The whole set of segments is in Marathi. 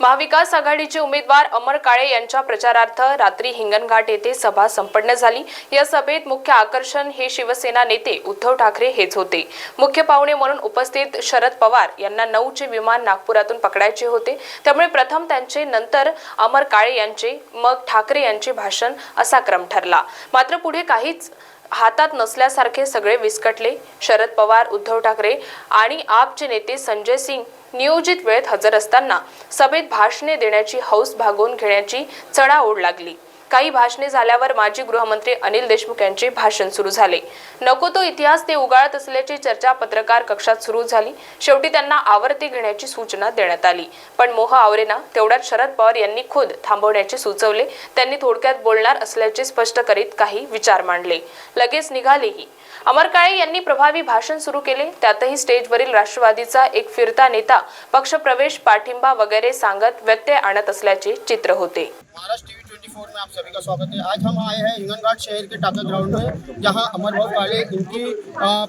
महाविकास आघाडीचे उमेदवार अमर काळे यांच्या प्रचारार्थ रात्री हिंगणघाट येथे सभा संपन्न झाली. या सभेत मुख्य आकर्षण हे शिवसेना नेते उद्धव ठाकरे हेच होते. मुख्य पाहुणे म्हणून उपस्थित शरद पवार यांना नऊचे विमान नागपुरातून पकडायचे होते. त्यामुळे प्रथम त्यांचे नंतर अमर काळे यांचे मग ठाकरे यांचे भाषण असा क्रम ठरला. मात्र पुढे काहीच हातात नसल्यासारखे सगळे विस्कटले. शरद पवार उद्धव ठाकरे आणि आपचे नेते संजय सिंग नियोजित वेळेत हजर असताना सभेत भाषणे देण्याची हौस भागवून घेण्याची चढाओढ लागली. काही भाषणे झाल्यावर माजी गृहमंत्री अनिल देशमुख यांचे भाषण सुरू झाले. नको तो इतिहास ते उगाळत असल्याची चर्चा पत्रकार कक्षात सुरू झाली. शेवटी त्यांना आवर्ती घेण्याची सूचना देण्यात आली. पण मोह आवरेना तेवढ्यात शरद पवार यांनी खुद थांबवण्याचे सुचवले. त्यांनी थोडक्यात बोलणार असल्याचे स्पष्ट करीत काही विचार मांडले. लगेच निघालेही. अमर काळे यांनी प्रभावी भाषण सुरू केले. त्यातही स्टेजवरील राष्ट्रवादीचा एक फिरता नेता पक्षप्रवेश पाठिंबा वगैरे सांगत व्यत्यय आणत असल्याचे चित्र होते. महाराष्ट्र 24 में आप सभी का स्वागत है। आज हम आए हैं हिंगनघाट शहर के टाका ग्राउंड में जहाँ अमर भाऊ काले इनकी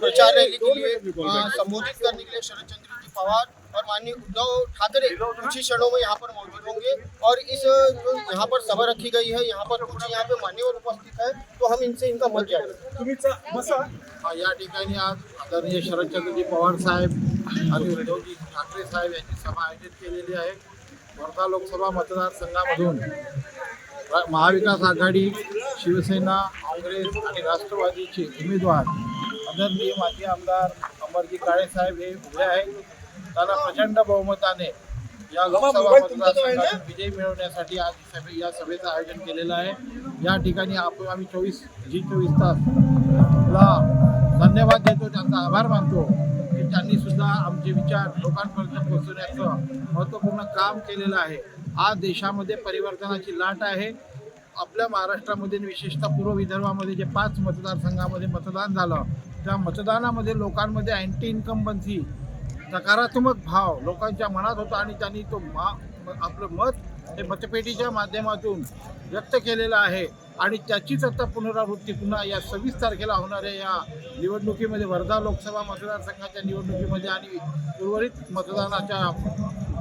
प्रचार रैली के लिए संबोधित करने के लिए शरद चंद्र जी पवार और माननीय उद्धव ठाकरे कुछ ही क्षणों में यहाँ पर मौजूद होंगे। और इस जो यहाँ पर सभा रखी गई है यहाँ पर कुछ यहाँ पे मान्यवर उपस्थित है तो हम इनसे इनका मत जाएँगे हा, या ठिकाणी आज आदरणीय शरदचंद्रजी पवार साहेब आणि उद्धवजी ठाकरे साहेब यांची सभा आयोजित केलेली आहे. वर्धा लोकसभा मतदारसंघामधून महाविकास आघाडी शिवसेना काँग्रेस आणि राष्ट्रवादीचे उमेदवार आदरणीय माजी आमदार अमरजी काळेसाहेब हे उभे आहेत. त्यांना प्रचंड बहुमताने या लोकसभा मतदारसंघातून विजय मिळवण्यासाठी आज सभे या सभेचं आयोजन केलेलं आहे. या ठिकाणी आपण आम्ही चोवीस जी चोवीस तासला धन्यवाद देतो त्यांचा आभार मानतो की त्यांनी सुद्धा आमचे विचार लोकांपर्यंत पोहोचवण्याचं महत्त्वपूर्ण काम केलेलं आहे. आज देशामध्ये परिवर्तनाची लाट आहे. आपल्या महाराष्ट्रामध्ये विशेषतः पूर्व विदर्भामध्ये जे पाच मतदारसंघामध्ये मतदान झालं त्या मतदानामध्ये लोकांमध्ये अँटी इन्कम्बन्सी सकारात्मक भाव लोकांच्या मनात होता आणि त्यांनी तो मा आपलं मत हे मतपेटीच्या माध्यमातून व्यक्त केलेलं आहे. आणि त्याचीच आता पुनरावृत्ती पुन्हा या सव्वीस तारखेला होणाऱ्या या निवडणुकीमध्ये वर्धा लोकसभा मतदारसंघाच्या निवडणुकीमध्ये आणि उर्वरित मतदानाच्या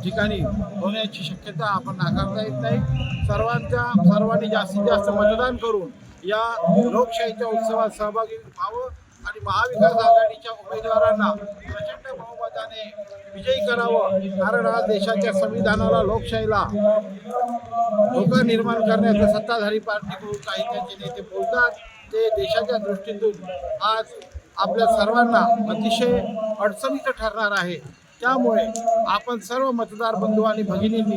ठिकाणी होण्याची शक्यता आपण नाकारता येत नाही. सर्वांच्या सर्वांनी जास्तीत जास्त मतदान करून या लोकशाहीच्या उत्सवात सहभागी व्हावं आणि महाविकास आघाडीच्या उमेदवारांना प्रचंड बहुमताने विजयी करावं. कारण आज देशाच्या संविधानाला लोकशाहीला धोका निर्माण करण्याचं सत्ताधारी पार्टीकडून काही त्यांचे नेते बोलतात. ते देशाच्या दृष्टीतून आज आपल्या सर्वांना अतिशय अडचणीचं ठरणार आहे. त्यामुळे आपण सर्व मतदार बंधू आणि भगिनींनी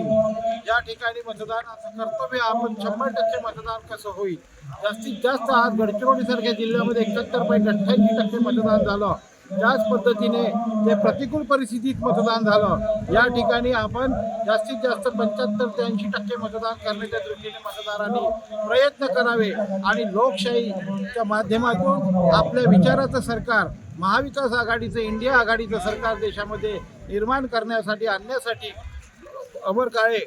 या ठिकाणी मतदानाचं कर्तव्य आपण शंभर टक्के मतदान कसं होईल? जास्तीत जास्त आज गडचिरोलीसारख्या जिल्ह्यामध्ये एकाहत्तर पॉईंट अठ्ठ्याऐंशी टक्के मतदान झालं. त्याच पद्धतीने ते प्रतिकूल परिस्थितीत मतदान झालं. या ठिकाणी आपण जास्तीत जास्त पंच्याहत्तर ते ऐंशी टक्के मतदान करण्याच्या दृष्टीने मतदारांनी प्रयत्न करावे आणि लोकशाहीच्या माध्यमातून आपल्या विचाराचं सरकार महाविकास आघाडीचं इंडिया आघाडीचं सरकार देशामध्ये निर्माण करण्यासाठी आणण्यासाठी अमर काळे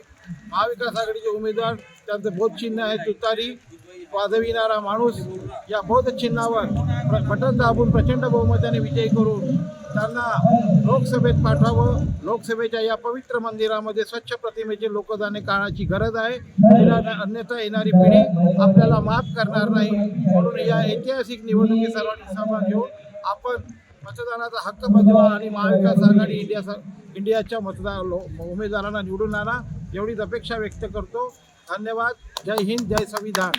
महाविकास आघाडीचे उमेदवार त्यांचं बोधचिन्ह आहे तुतारी वाजविणारा माणूस या बोधचिन्हावर बटन दाबून प्रचंड बहुमताने विजय करून त्यांना लोकसभेत पाठवावं. लोकसभेच्या या पवित्र मंदिरामध्ये स्वच्छ प्रतिमेचे लोकदाने काळाची गरज आहे. अन्यथा येणारी पिढी आपल्याला माफ करणार नाही. म्हणून या ऐतिहासिक निवडणुकीत सर्वांनी सहभाग घेऊन आपण मतदानाचा हक्क बजवा आणि महाविकास आघाडी इंडिया इंडियाच्या मतदार उमेदवारांना निवडून आणा एवढीच अपेक्षा व्यक्त करतो. धन्यवाद. जय हिंद जय संविधान.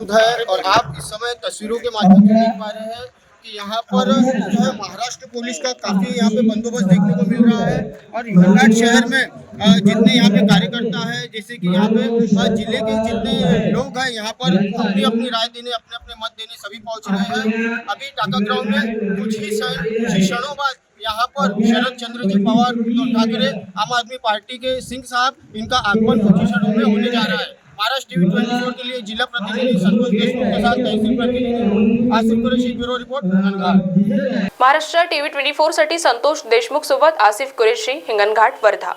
है और आप इस समय तस्वीरों के माध्यम से देख पा रहे हैं कि यहाँ पर जो है महाराष्ट्र पुलिस का काफी यहाँ पे बंदोबस्त देखने को मिल रहा है और शहर में जितने यहाँ पे कार्यकर्ता है, जैसे कि यहाँ पे ज़िले के जितने लोग हैं, यहाँ पर अपनी अपनी राय देने, अपने अपने मत देने सभी पहुँच रहे हैं। अभी टाका ग्राउंड में कुछ ही क्षण- बाद यहाँ पर शरद चंद्र जी पवार, उद्धव ठाकरे, आम आदमी पार्टी के सिंह साहब, इनका आगमन कुछ ही क्षणों में होने जा रहा है। महाराष्ट्र टीवी ट्वेंटी फोर के लिए जिला प्रतिनिधि संतोष देशमुख के साथ तहसील प्रतिनिधि Asif Qureshi, bureau report Hinganghat Maharashtra TV twenty four Santosh Deshmukh सोबत आसिफ कुरेशी, हिंगणघाट, वर्धा।